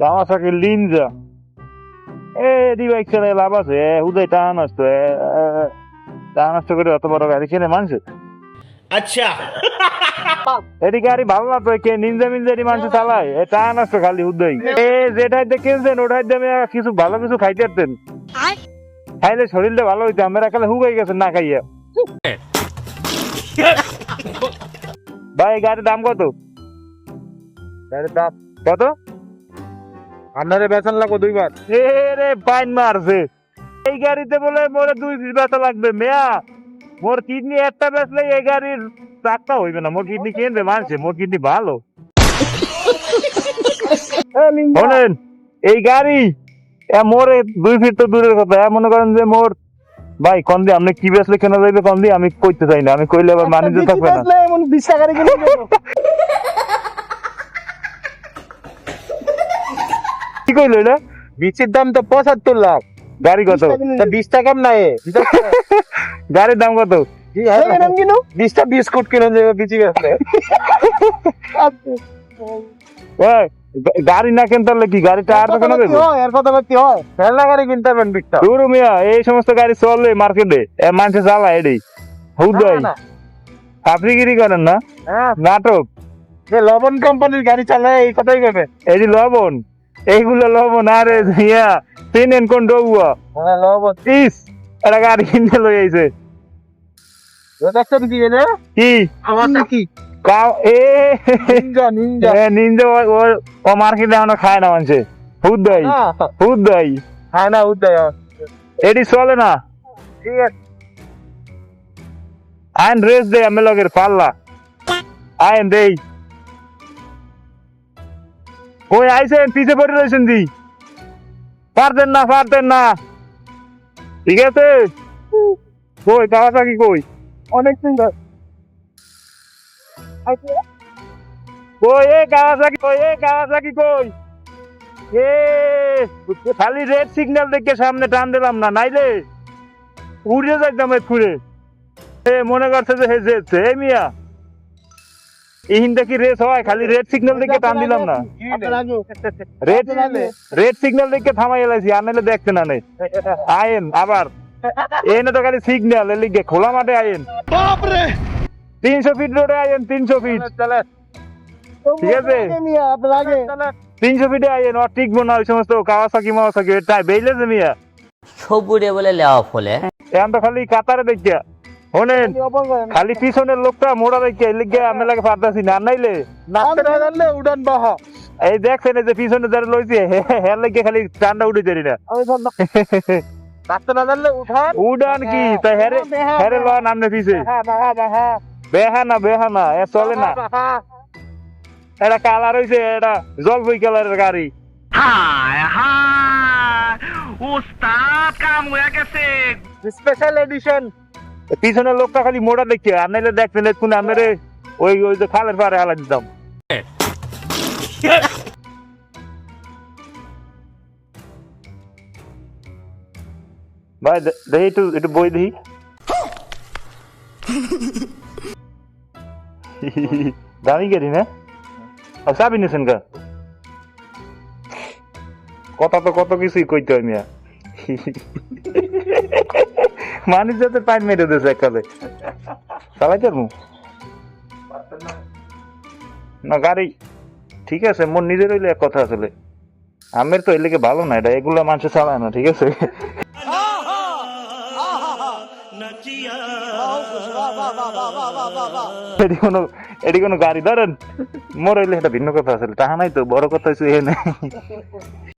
Kawasaki Ninja. Eh, লাভ আছে হুদাই টাহা নষ্ট টাহা নষ্ট করে অত গাড়ি মানুষ আচ্ছা এটি গাড়ি ভালো না তো কে মানুষ চালায় এ টাহা খালি এ কিনছেন ওটাই দামে কিছু ভালো কিছু খাইতে পারতেন খাইলে শরীরটা ভালো হইতো আমরা খালে হুগাই গেছে না খাইয়া ভাই গাড়ির দাম কত গাড়ির দাম কত আপনারে বেতন লাগবো দুইবার। এ রে পাইন মারছে। এই গাড়িতে বলে মোরে দুই বেচা লাগবে। মেয়া মোর কিডনি একটা বেচলে এই গাড়ির চাকটা হইবে না। মোর কিডনি কিনবে মানছে মোর কিডনি ভালো। শোনেন এই গাড়ি এ মোরে দুই ফিট তো দূরের কথা। এ মনে করেন যে মোর ভাই কন দিয়ে আপনি কি বেচলে কেন যাইবে কন দিয়ে আমি কইতে চাই না। আমি কইলে আবার মানিজ্য থাকবে না। এমন বিশ টাকার কইলো এটা বিচির দাম তো পঁচাত্তর লাখ। গাড়ি কত? তা বিশ টাকা নাই। গাড়ির দাম কত? বিশটা বিস্কুট কিনে দেবে বিচি গাড়ি না কিনতে পারলে কি গাড়ি টায়ার তো কেন দেবো? এর কথা হয়। ফেলনা গাড়ি কিনতে পারবেন বিশটা দূর মিয়া এই সমস্ত গাড়ি চলে মার্কেটে। এ মানুষে চালা এডি। হুদাই না, আপনি গিরি করেন না? হ্যাঁ। নাটক। যে লবণ কোম্পানির গাড়ি চালায় এই কথাই কবে এই যে লবণ। এইগুলো লবণ আরে ইয়া চিনেন কোন ডবুয়া? লবণ? ইস একটা গাড়ি কিনতে লই আইছে। দেখছেন কি এনে? কি? আমার কি? কাও এ নিনজা নিনজা। এ, নিনজা ও- ও- মার্কেটে খায় না মানুষে। হুদাই হুদাই হ্যাঁ না উদয় এডি চলে না? ঠিক আছে। আইন রেস দে আমি লগের পাল্লা। আইন দেই। কই আইছেন পিছে পড়ে রয়েছেন দি পারতেন না পারতেন না। ঠিক আছে? কই কাওয়াসাকি কই? অনেক সুন্দর। কই এ কাওয়াসাকি কই এ কাওয়াসাকি কই? এ খালি রেড সিগন্যাল দেখে সামনে টান দিলাম না নাইলে উড়ে যাইতাম ফুরে এ মনে করছে যে মিয়া ইহিনটা কি রেস হয় খালি রেড সিগন্যাল দেখে টান দিলাম না। রেড রেড সিগন্যাল দেখে থামাই এলাইছি আর নাহলে দেখতে না নেই। আয়েন আবার। এনে তো খালি সিগন্যাল এর লিগে খোলা মাঠে আয়েন ফিট রোডে আয়েন তিনশো ফিট ঠিক আছে? তিনশো ফিটে আয়েন আর টিকবো না ওই সমস্ত কাওয়াসাকি মাওয়াসাকি তাই বেইলে যে মিয়া। সবুরে বলে লেওয়া ফলে। এখন তো খালি কাতারে দেখিয়া। শোনেন খালি পিছনের লোকটা মোড়া লিগে আমি লাগে পারতাছি না নাইলে নাচতে উড়ান বাহ। এই দেখছেন এই যে পিছনে যারা লইছে হ্যাঁ লাগে খালি টান্ডা উঠে না। নাচতে না জানলে উঠান। উডান কি? তাই হেরে হেরে লন আমনে পিছে হ্যাঁ হ্যাঁ হ্যাঁ বেহানা বেহানা এ চলে না। এটা কালার হইছে এটা জলপাই কালারের গাড়ি। স্পেশাল এডিশন পিছনের লোকটা খালি মোড়া দেখে, আর নাইলে দেখছেন এক্ষুনি আপনারে ওই ওই যে খালের পাড়ে হালা দিতাম। ভাই দেখি একটু একটু বই দেখি। দামি গাড়ি না? আর চাবি নিয়েছেন গা কথা তো কত কিছুই কইতে মিয়া। মানুষ যাতে পাইন মেরে দিয়েছে এককালে। চালাইতে পারব না, গাড়ি। ঠিক আছে, মোর নিজের হইলে এক কথা আসলে। আমের তো এলাকে ভালো না, এটা এগুলা মানুষ চালায় না, ঠিক আছে? এটি কোনো কোনো গাড়ি ধরেন? মোর হইলে এটা ভিন্ন কথা আসলে তাহা নাই তো, বড় কথা হচ্ছে এ